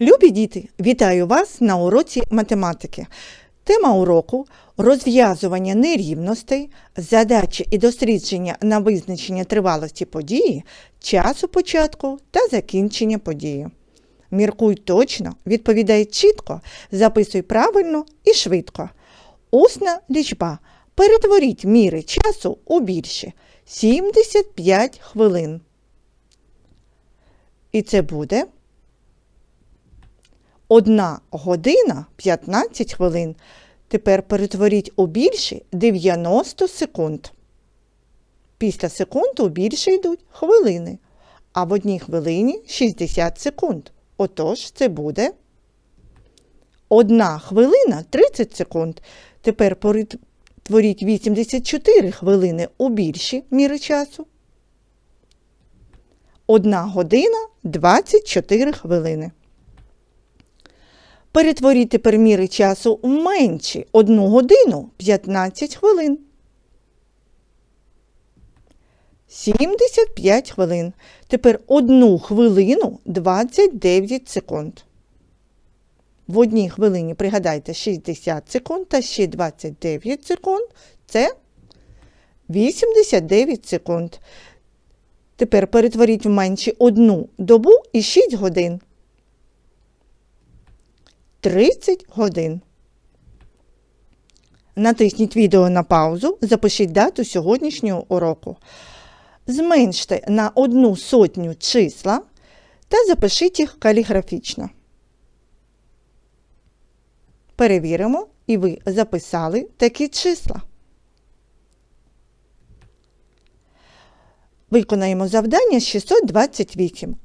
Любі діти, вітаю вас на уроці математики. Тема уроку розв'язування нерівностей, задачі і дослідження на визначення тривалості події, часу початку та закінчення події. Міркуй точно, відповідай чітко, записуй правильно і швидко. Усна лічба. Перетворіть міри часу у більші 75 хвилин. І це буде 1 година 15 хвилин. Тепер перетворіть у більші 90 секунд. Після секунд у більше йдуть хвилини, а в одній хвилині 60 секунд. Отож, це буде 1 хвилина 30 секунд. Тепер перетворіть 84 хвилини у більші міри часу. 1 година 24 хвилини. Перетворіть тепер міри часу в менші 1 годину 15 хвилин. 75 хвилин. Тепер 1 хвилину 29 секунд. В одній хвилині пригадайте 60 секунд та ще 29 секунд. Це 89 секунд. Тепер перетворіть в менші 1 добу і 6 годин. 30 годин. Натисніть відео на паузу, запишіть дату сьогоднішнього уроку. Зменште на одну сотню числа та запишіть їх каліграфічно. Перевіримо, і ви записали такі числа. Виконаємо завдання 628.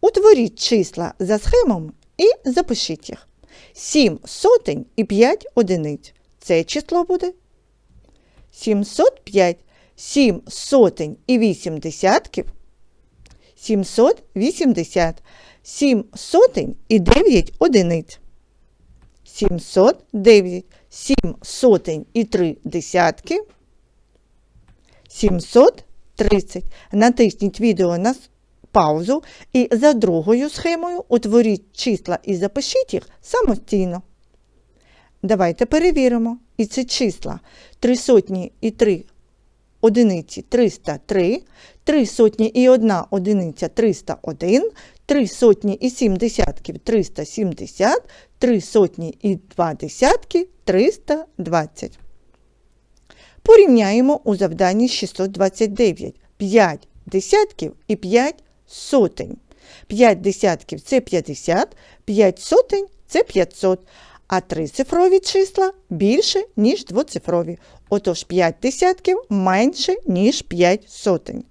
Утворіть числа за схемами і запишіть їх. 7 сотень і 5 одиниць. Це число буде 705, 7 сотень і 8 десятків. 780, 7 сотень і 9 одиниць. 709, 7 сотень і 3 десятки. 730. Натисніть відео на паузу і за другою схемою утворіть числа і запишіть їх самостійно. Давайте перевіримо. І це числа 3 сотні і 3 одиниці 303, 3 сотні і 1 одиниця 301, 3 сотні і 7 десятків 370, 3 сотні і 2 десятки 320. Порівняємо у завданні 629 5 десятків і 5 сотень. 5 десятків це 50, 5 сотень це 500, а трицифрові числа більше, ніж двоцифрові. Отож 5 десятків менше, ніж 5 сотень.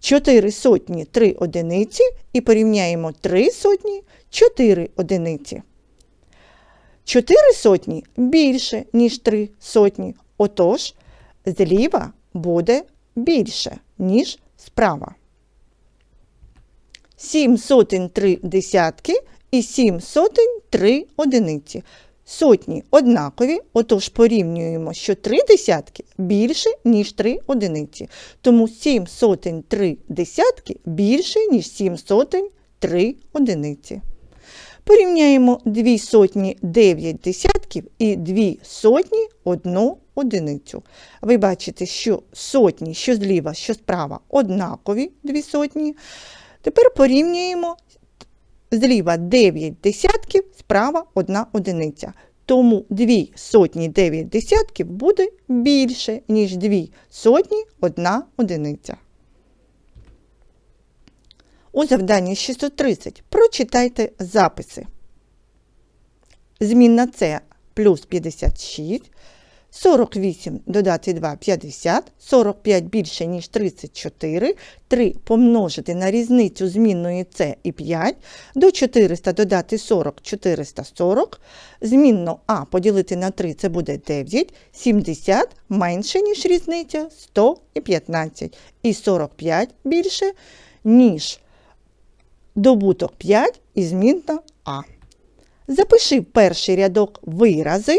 4 сотні 3 одиниці і порівняємо 3 сотні 4 одиниці. 4 сотні більше, ніж 3 сотні. Отож, зліва буде більше, ніж справа. 7 сотень 3 десятки і 7 сотень 3 одиниці. Сотні однакові, отож порівнюємо, що 3 десятки більше, ніж 3 одиниці. Тому 7 сотень 3 десятки більше, ніж 7 сотень 3 одиниці. Порівняємо 2 сотні 9 десятків і 2 сотні 1 одиницю. Ви бачите, що сотні, що зліва, що справа однакові 2 сотні. Тепер порівнюємо зліва 9 десятків, справа 1 одиниця. Тому 2 сотні 9 десятків буде більше, ніж 2 сотні 1 одиниця. У завданні 630 прочитайте записи. Змінна С плюс 56, 48 додати 2 – 50, 45 більше, ніж 34, 3 помножити на різницю змінної С і 5, до 400 додати 40 – 440, змінно А поділити на 3 – це буде 9, 70 менше, ніж різниця 100 і 15, і 45 більше, ніж добуток 5 і змінна А. Запиши в перший рядок вирази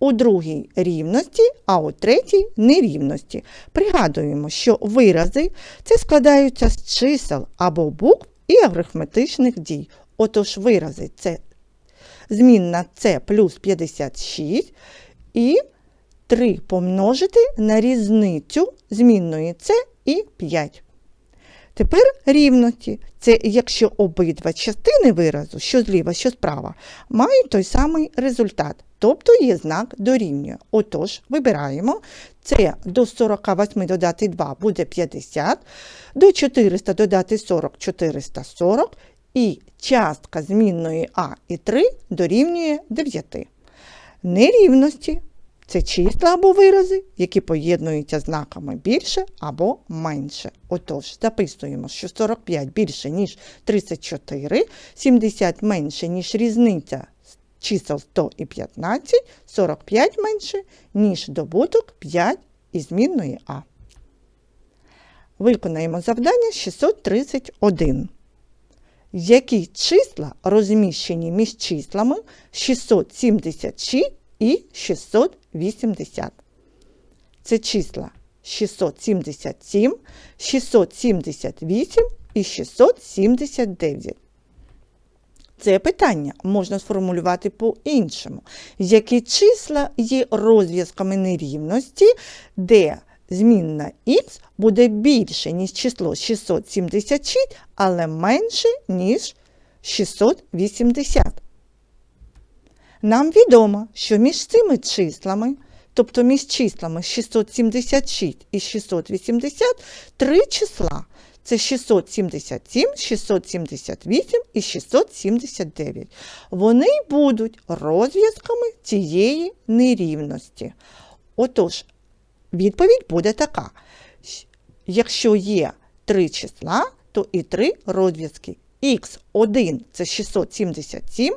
у другій рівності, а у третій нерівності. Пригадуємо, що вирази це складаються з чисел або букв і арифметичних дій. Отож, вирази це змінна С плюс 56 і 3 помножити на різницю змінної С і 5. Тепер рівності. Це якщо обидва частини виразу, що зліва, що справа, мають той самий результат, тобто є знак дорівнює. Отож, вибираємо це до 48 додати 2 буде 50, до 400 додати 40 440 і частка змінної А і 3 дорівнює 9. Нерівності це числа або вирази, які поєднуються знаками більше або менше. Отож, записуємо, що 45 більше, ніж 34, 70 менше, ніж різниця чисел 100 і 15, 45 менше, ніж добуток 5 із змінної А. Виконаємо завдання 631. Які числа розміщені між числами 676 і 680? Це числа 677, 678 і 679. Це питання можна сформулювати по-іншому. Які числа є розв'язками нерівності, де змінна х буде більше, ніж число 676, але менше, ніж 680. Нам відомо, що між цими числами, тобто між числами 676 і 680, три числа. Це 677, 678 і 679. Вони будуть розв'язками цієї нерівності. Отож, відповідь буде така. Якщо є три числа, то і три розв'язки. Х1 це 677,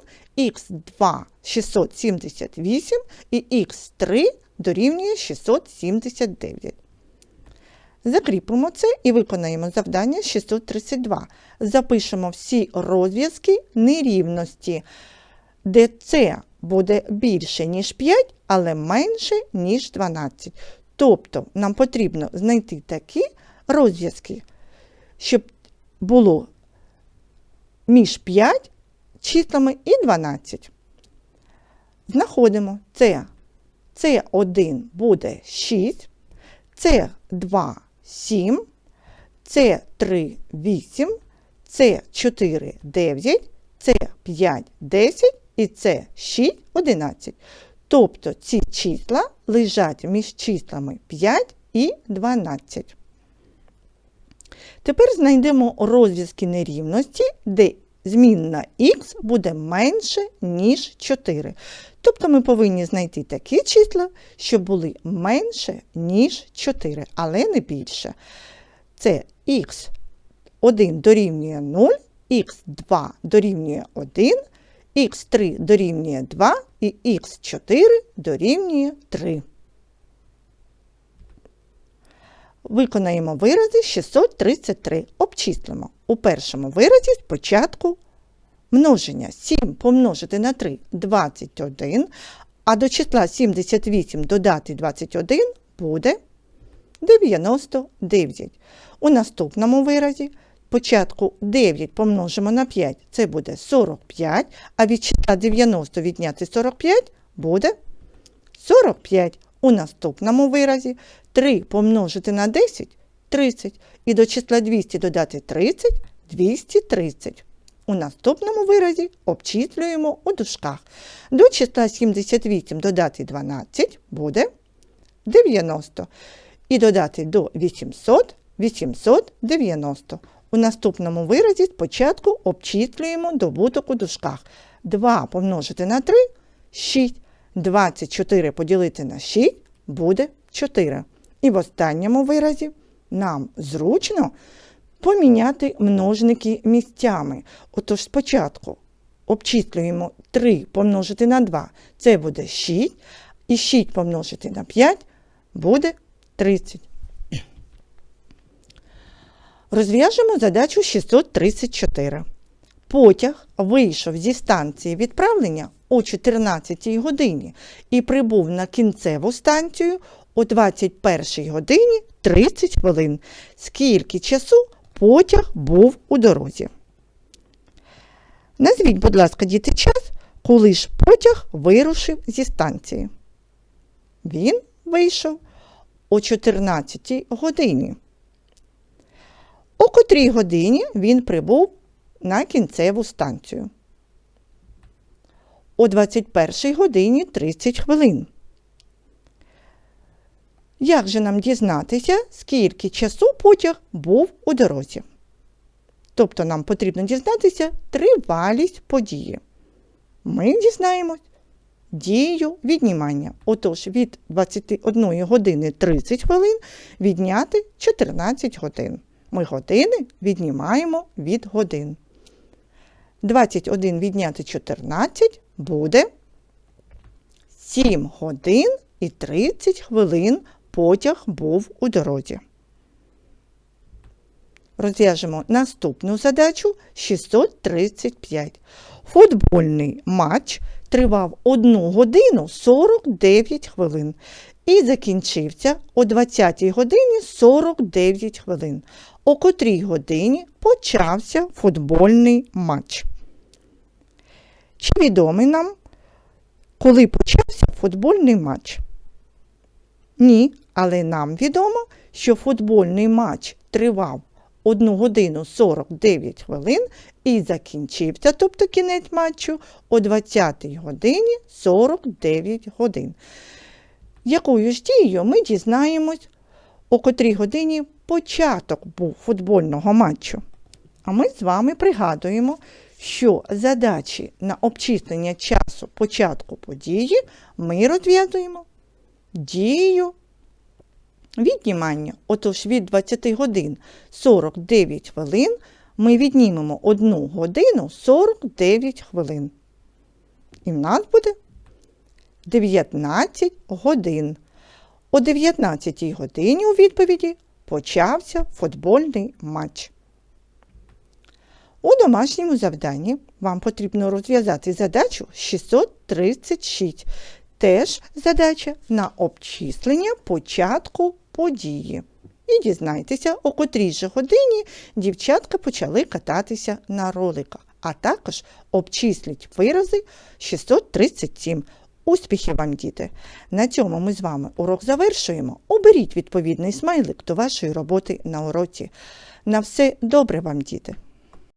х2 678 і х3 дорівнює 679. Закріпимо це і виконаємо завдання 632. Запишемо всі розв'язки нерівності, де це буде більше, ніж 5, але менше, ніж 12. Тобто нам потрібно знайти такі розв'язки, щоб було між 5 числами і 12. Знаходимо це. С1 буде 6, С2 7, С3 8, С4 9, С5 10 і С6 11. Тобто ці числа лежать між числами 5 і 12. Тепер знайдемо розв'язки нерівності, де змінна х буде менше, ніж 4. Тобто ми повинні знайти такі числа, що були менше, ніж 4, але не більше. Це х1 дорівнює 0, х2 дорівнює 1, х3 дорівнює 2 і х4 дорівнює 3. Виконаємо вирази 633. Обчислимо. У першому виразі спочатку множення 7 помножити на 3 21, а до числа 78 додати 21 буде 99. У наступному виразі спочатку 9 помножимо на 5, це буде 45, а від числа 90 відняти 45 буде 45. У наступному виразі 3 помножити на 10 30. І до числа 200 додати 30 230. У наступному виразі обчислюємо у дужках. До числа 78 додати 12 буде 90. І додати до 800 890. У наступному виразі спочатку обчислюємо добуток у дужках. 2 помножити на 3 6. 24 поділити на 6 буде 4. І в останньому виразі нам зручно поміняти множники місцями. Отож, спочатку обчислюємо 3 помножити на 2, це буде 6, і 6 помножити на 5 буде 30. Розв'яжемо задачу 634. Потяг вийшов зі станції відправлення о 14 годині і прибув на кінцеву станцію о 21 годині 30 хвилин. Скільки часу потяг був у дорозі? Назвіть, будь ласка, діти, час, коли ж потяг вирушив зі станції. Він вийшов о 14 годині. О котрій годині він прибув на кінцеву станцію. О 21 годині 30 хвилин. Як же нам дізнатися, скільки часу потяг був у дорозі? Тобто нам потрібно дізнатися тривалість події. Ми дізнаємось дію віднімання. Отож, від 21 години 30 хвилин відняти 14 годин. Ми години віднімаємо від годин. 21 відняти 14 буде 7 годин і 30 хвилин потяг був у дорозі. Розв'яжемо наступну задачу 635. Футбольний матч тривав 1 годину 49 хвилин і закінчився о 20 годині 49 хвилин. О котрій годині почався футбольний матч. Чи відомий нам, коли почався футбольний матч? Ні, але нам відомо, що футбольний матч тривав 1 годину 49 хвилин і закінчився, тобто кінець матчу, о 20 годині 49 годин. Якою ж дією ми дізнаємось, о котрій годині початок був футбольного матчу? А ми з вами пригадуємо, що задачі на обчислення часу початку події ми розв'язуємо дію віднімання. Отож від 20 годин 49 хвилин ми віднімемо 1 годину 49 хвилин. І в нас буде 19 годин. О 19 годині у відповіді почався футбольний матч. У домашньому завданні вам потрібно розв'язати задачу 636. Теж задача на обчислення початку події. І дізнайтеся, о котрій же годині дівчатка почали кататися на роликах. А також обчисліть вирази 637. Успіхів вам, діти! На цьому ми з вами урок завершуємо. Оберіть відповідний смайлик до вашої роботи на уроці. На все добре вам, діти!